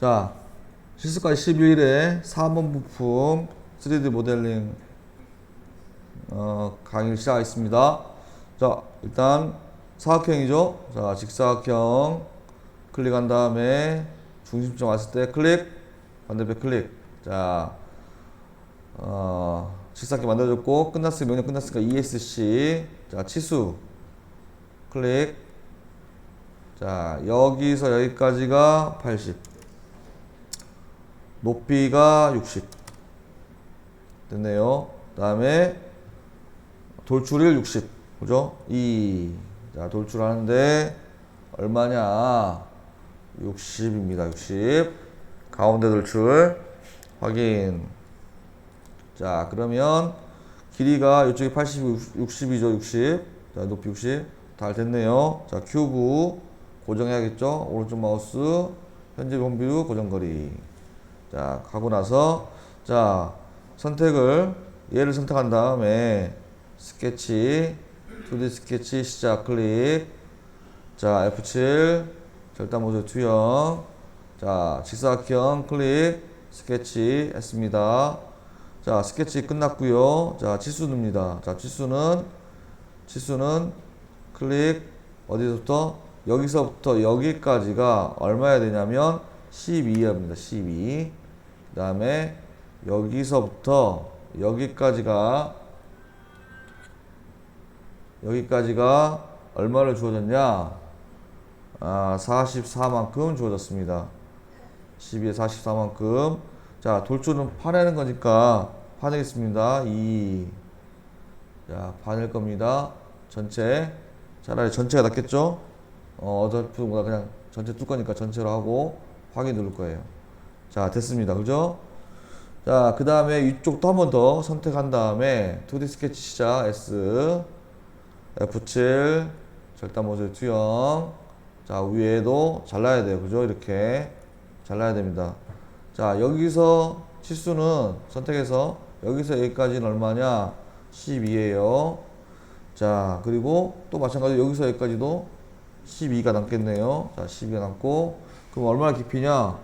자, 실습까지 12일에 4번 부품 3D 모델링 어, 강의를 시작하겠습니다. 자, 일단 사각형이죠. 자, 직사각형 클릭한 다음에 중심점 왔을 때 클릭, 반대편 클릭. 자, 어, 직사각형 만들어졌고 끝났으면 명령 끝났으니까 ESC. 자, 치수 클릭. 자, 여기서 여기까지가 80. 높이가 60. 됐네요. 다음에 돌출일 60. 그죠? 2. 자, 돌출하는데 얼마냐? 60입니다. 60. 가운데 돌출 확인. 자, 그러면 길이가 이쪽이 80, 60이죠. 60. 자, 높이 60. 다 됐네요. 자, 큐브 고정해야겠죠? 오른쪽 마우스 현재 본뷰 고정거리. 자, 가고 나서 자, 선택을 얘를 선택한 다음에 스케치 2D 스케치 시작 클릭. 자, F7 절단 모드 투영. 자, 직사각형 클릭 스케치 했습니다. 자, 스케치 끝났고요. 자, 치수입니다. 자, 치수는 치수는 클릭 어디서부터 여기서부터 여기까지가 얼마야 되냐면 12입니다. 12. 그 다음에 여기서부터 여기까지가 여기까지가 얼마를 주어졌냐? 아, 44만큼 주어졌습니다. 12에 44만큼. 자, 돌출은 파내는 거니까 파내겠습니다. 2. 자, 파낼 겁니다. 전체. 차라리 전체가 낫겠죠? 어, 어설프보다 그냥 전체 뚫 거니까 전체로 하고 확인 누를 거예요. 자, 됐습니다. 그죠? 자, 그 다음에 이쪽도 한 번 더 선택한 다음에 2D 스케치 시작. S F7 절단 모듈 투영. 자 위에도 잘라야 돼요. 그죠? 이렇게 잘라야 됩니다. 자 여기서 치수는 선택해서 여기서 여기까지는 얼마냐? 12예요. 자 그리고 또 마찬가지로 여기서 여기까지도 12가 남겠네요. 자 12가 남고. 그럼 얼마나 깊이냐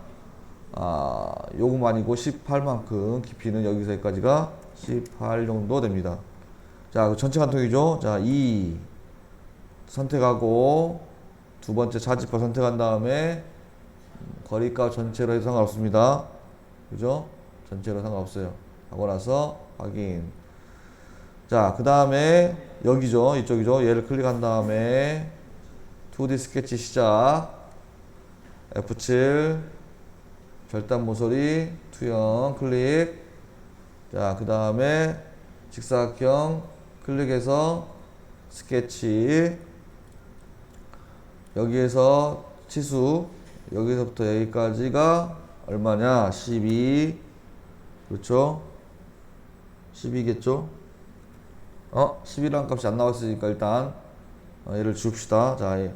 아 요금 아니고 18만큼 깊이는 여기서 여기까지가 18 정도 됩니다 자, 그 전체 간통이죠. 자, 2 선택하고 두 번째 자집바 선택한 다음에 거리값 전체로 해도 상관없습니다. 그죠? 전체로 상관없어요. 하고 나서 확인. 자, 그 다음에 여기죠. 이쪽이죠. 얘를 클릭한 다음에 2D 스케치 시작. F7 절단 모서리 투영 클릭. 자, 그 다음에 직사각형 클릭해서 스케치. 여기에서 치수 여기서부터 여기까지가 얼마냐? 12 그렇죠? 12겠죠? 어? 11이라는 값이 안 나왔으니까 일단 어, 얘를 지웁시다. 자, 얘,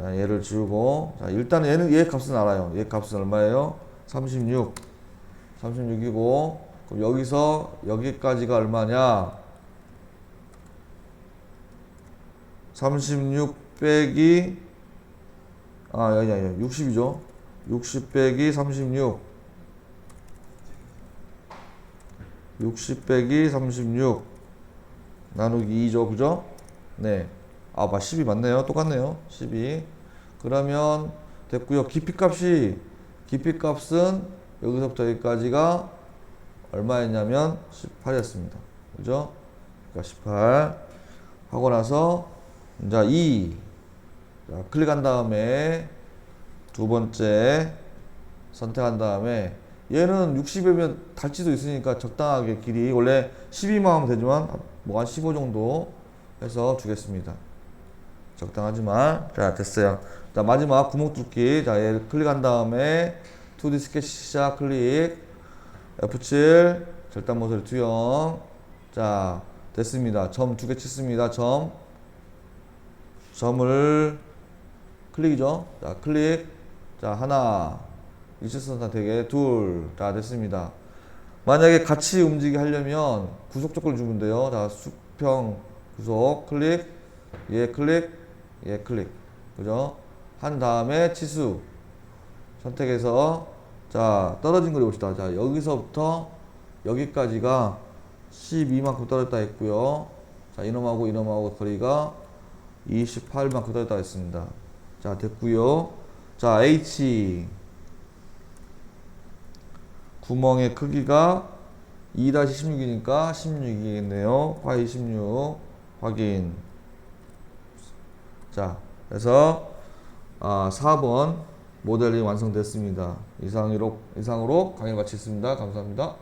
자 얘를 지우고 자 일단 얘는 얘 값은 알아요. 얘 값은 얼마예요? 36 36이고 그럼 여기서 여기까지가 얼마냐? 36 빼기 아 아니 아니 60이죠? 60 빼기 36 60 빼기 36 나누기 2죠? 그죠? 네 아봐12 맞네요. 똑같네요. 12 그러면 됐고요. 깊이 값이 깊이 값은 여기서부터 여기까지가 얼마였냐면 18이었습니다. 그죠? 그러니까 18 하고 나서 자, 2. 자, 클릭한 다음에 두 번째 선택한 다음에 얘는 60이면 달지도 있으니까 적당하게 길이 원래 12만 하면 되지만 뭐 한 15 정도 해서 주겠습니다. 적당하지만 자 됐어요. 자 마지막 구멍 뚫기 자 얘를 클릭한 다음에 2D 스케치 시작 클릭 F7 절단 모서리 투영 자 됐습니다. 점 두개 치습니다. 점 점을 클릭이죠. 자, 클릭. 자, 하나. 일체선 선택에 둘. 다 됐습니다. 만약에 같이 움직이게 하려면 구속 조건을 주면 돼요. 자, 수평 구속 클릭. 얘 클릭. 얘 클릭. 그죠? 한 다음에 치수. 선택해서 자 떨어진 거리 봅시다. 자 여기서부터 여기까지가 12만큼 떨어졌다 했고요. 자 이놈하고 이놈하고 거리가 28만큼 떨어졌다 했습니다. 자 됐고요. 자 H 구멍의 크기가 2-16이니까 16이겠네요. 파이 16 확인. 자, 그래서 아, 4번 모델링 완성됐습니다. 이상으로 이상으로 강의 마치겠습니다. 감사합니다.